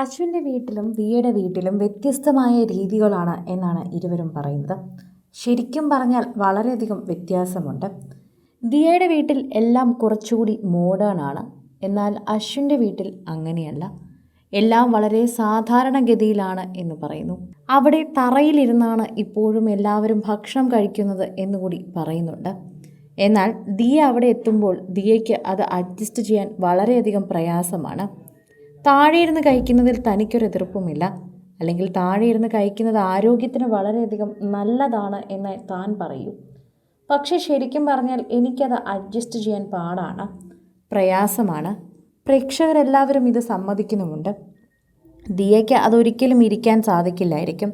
അശ്വിന്റെ വീട്ടിലും ദിയയുടെ വീട്ടിലും വ്യത്യസ്തമായ രീതികളാണ് എന്നാണ് ഇരുവരും പറയുന്നത്. ശരിക്കും പറഞ്ഞാൽ വളരെയധികം വ്യത്യാസമുണ്ട്. ദിയയുടെ വീട്ടിൽ എല്ലാം കുറച്ചുകൂടി മോഡേൺ ആണ് എന്നാൽ അശ്വിന്റെ വീട്ടിൽ അങ്ങനെയല്ല. എല്ലാം വളരെ സാധാരണഗതിയിലാണ് എന്ന് പറയുന്നു. അവിടെ തറയിലിരുന്നാണ് ഇപ്പോഴും എല്ലാവരും ഭക്ഷണം കഴിക്കുന്നത് എന്നുകൂടി പറയുന്നുണ്ട്. എന്നാൽ ദിയ അവിടെ എത്തുമ്പോൾ ദിയയ്ക്ക് അത് അഡ്ജസ്റ്റ് ചെയ്യാൻ വളരെയധികം പ്രയാസമാണ്. താഴെ ഇരുന്ന് കഴിക്കുന്നതിൽ തനിക്കൊരു എതിർപ്പുമില്ല. അല്ലെങ്കിൽ താഴെ ഇരുന്ന് കഴിക്കുന്നത് ആരോഗ്യത്തിന് വളരെയധികം നല്ലതാണ് എന്ന് താൻ പറയൂ. പക്ഷേ ശരിക്കും പറഞ്ഞാൽ എനിക്കത് അഡ്ജസ്റ്റ് ചെയ്യാൻ പാടാണ്. പ്രയാസമാണ്. പ്രേക്ഷകരെല്ലാവരും ഇത് സമ്മതിക്കുന്നുമുണ്ട്. ദിയയ്ക്ക് അതൊരിക്കലും ഇരിക്കാൻ സാധിക്കില്ലായിരിക്കും.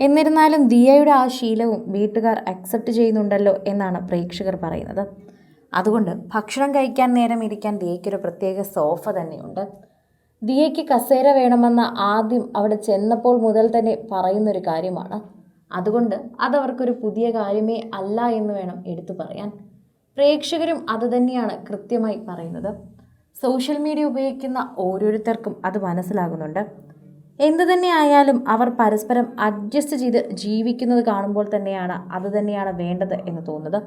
എന്നിരുന്നാലും ദിയയുടെ ആ ശീലവും വീട്ടുകാർ അക്സെപ്റ്റ് ചെയ്യുന്നുണ്ടല്ലോ എന്നാണ് പ്രേക്ഷകർ പറയുന്നത്. അതുകൊണ്ട് ഭക്ഷണം കഴിക്കാൻ നേരം ഇരിക്കാൻ ദിയയ്ക്കൊരു പ്രത്യേക സോഫ തന്നെയുണ്ട്. ദിയയ്ക്ക് കസേര വേണമെന്ന ആദ്യം അവിടെ ചെന്നപ്പോൾ മുതൽ തന്നെ പറയുന്നൊരു കാര്യമാണ്. അതുകൊണ്ട് അതവർക്കൊരു പുതിയ കാര്യമേ അല്ല എന്ന് വേണം എടുത്തു പറയാൻ. പ്രേക്ഷകരും അതുതന്നെയാണ് കൃത്യമായി പറയുന്നത്. സോഷ്യൽ മീഡിയ ഉപയോഗിക്കുന്ന ഓരോരുത്തർക്കും അത് മനസ്സിലാകുന്നുണ്ട്. എന്തു തന്നെ ആയാലും അവർ പരസ്പരം അഡ്ജസ്റ്റ് ചെയ്ത് ജീവിക്കുന്നത് കാണുമ്പോൾ തന്നെയാണ് അത് തന്നെയാണ് വേണ്ടത് എന്ന് തോന്നുന്നത്.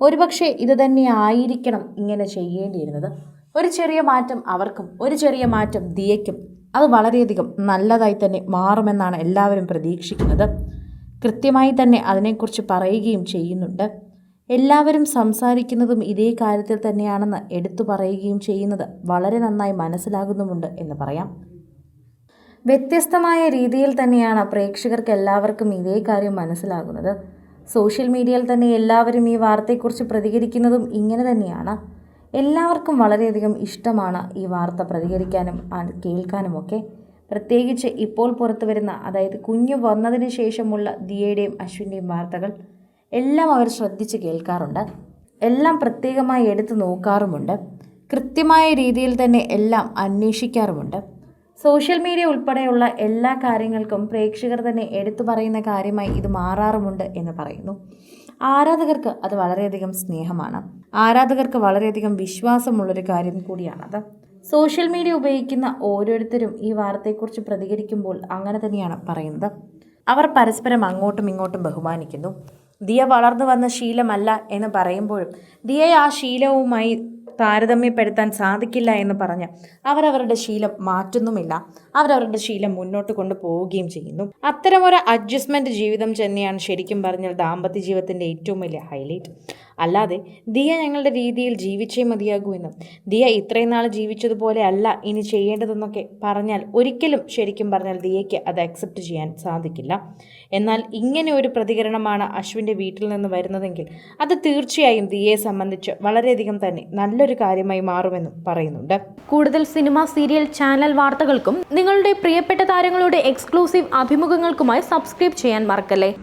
ഒരുപക്ഷെ ഇത് തന്നെ ആയിരിക്കണം ഇങ്ങനെ ചെയ്യേണ്ടിയിരുന്നത്. ഒരു ചെറിയ മാറ്റം അവർക്കും ഒരു ചെറിയ മാറ്റം ദിയയ്ക്കും അത് വളരെയധികം നല്ലതായി തന്നെ മാറുമെന്നാണ് എല്ലാവരും പ്രതീക്ഷിക്കുന്നത്. കൃത്യമായി തന്നെ അതിനെക്കുറിച്ച് പറയുകയും ചെയ്യുന്നുണ്ട്. എല്ലാവരും സംസാരിക്കുന്നതും ഇതേ കാര്യത്തിൽ തന്നെയാണെന്ന് എടുത്തു പറയുകയും ചെയ്യുന്നത് വളരെ നന്നായി മനസ്സിലാകുന്നുമുണ്ട് എന്ന് പറയാം. വ്യത്യസ്തമായ രീതിയിൽ തന്നെയാണ് പ്രേക്ഷകർക്ക് എല്ലാവർക്കും ഇതേ കാര്യം മനസ്സിലാകുന്നത്. സോഷ്യൽ മീഡിയയിൽ തന്നെ എല്ലാവരും ഈ വാർത്തയെക്കുറിച്ച് പ്രതികരിക്കുന്നതും ഇങ്ങനെ തന്നെയാണ്. എല്ലാവർക്കും വളരെയധികം ഇഷ്ടമാണ് ഈ വാർത്ത പ്രതികരിക്കാനും കേൾക്കാനും ഒക്കെ പ്രത്യേകിച്ച് ഇപ്പോൾ പുറത്തു വരുന്ന അതായത് കുഞ്ഞു വന്നതിന് ശേഷമുള്ള ദിയയുടെയും അശ്വിന്റെയും വാർത്തകൾ എല്ലാം അവർ ശ്രദ്ധിച്ച് കേൾക്കാറുണ്ട്. എല്ലാം പ്രത്യേകമായി എടുത്തു നോക്കാറുമുണ്ട്. കൃത്യമായ രീതിയിൽ തന്നെ എല്ലാം അന്വേഷിക്കാറുമുണ്ട്. സോഷ്യൽ മീഡിയ ഉൾപ്പെടെയുള്ള എല്ലാ കാര്യങ്ങൾക്കും പ്രേക്ഷകർ തന്നെ എടുത്തു പറയുന്ന കാര്യമായി ഇത് മാറാറുമുണ്ട് എന്ന് പറയുന്നു. ആരാധകർക്ക് അത് വളരെയധികം സ്നേഹമാണ്. ആരാധകർക്ക് വളരെയധികം വിശ്വാസമുള്ളൊരു കാര്യം കൂടിയാണത്. സോഷ്യൽ മീഡിയ ഉപയോഗിക്കുന്ന ഓരോരുത്തരും ഈ വാർത്തയെക്കുറിച്ച് പ്രതികരിക്കുമ്പോൾ അങ്ങനെ തന്നെയാണ് പറയുന്നത്. അവർ പരസ്പരം അങ്ങോട്ടും ഇങ്ങോട്ടും ബഹുമാനിക്കുന്നു. ദിയ വളർന്നു വന്ന ശീലമല്ല എന്ന് പറയുമ്പോഴും ദിയയെ ആ ശീലവുമായി താരതമ്യപ്പെടുത്താൻ സാധിക്കില്ല എന്ന് പറഞ്ഞ് അവരവരുടെ ശീലം മാറ്റുന്നുമില്ല. അവരവരുടെ ശീലം മുന്നോട്ട് കൊണ്ടുപോവുകയും ചെയ്യുന്നു. അത്തരമൊരു അഡ്ജസ്റ്റ്മെന്റ് ജീവിതം തന്നെയാണ് ശരിക്കും പറഞ്ഞാൽ ദാമ്പത്യ ജീവിതത്തിന്റെ ഏറ്റവും വലിയ ഹൈലൈറ്റ് അല്ലാതെ ദിയ ഞങ്ങളുടെ രീതിയിൽ ജീവിച്ചേ മതിയാകൂ എന്നും. ദിയ ഇത്രയും നാൾ ജീവിച്ചതുപോലെ അല്ല ഇനി ചെയ്യേണ്ടതെന്നൊക്കെ പറഞ്ഞാൽ ഒരിക്കലും ശരിക്കും പറഞ്ഞാൽ ദിയയ്ക്ക് അത് അക്സെപ്റ്റ് ചെയ്യാൻ സാധിക്കില്ല. എന്നാൽ ഇങ്ങനെ ഒരു പ്രതികരണമാണ് അശ്വിന്റെ വീട്ടിൽ നിന്ന് വരുന്നതെങ്കിൽ അത് തീർച്ചയായും ദിയയെ സംബന്ധിച്ച് വളരെയധികം തന്നെ നല്ലൊരു കാര്യമായി മാറുമെന്നും പറയുന്നുണ്ട്. കൂടുതൽ സിനിമ സീരിയൽ ചാനൽ വാർത്തകൾക്കും നിങ്ങളുടെ പ്രിയപ്പെട്ട താരങ്ങളുടെ എക്സ്ക്ലൂസീവ് അഭിമുഖങ്ങൾക്കുമായി സബ്സ്ക്രൈബ് ചെയ്യാൻ മറക്കല്ലേ?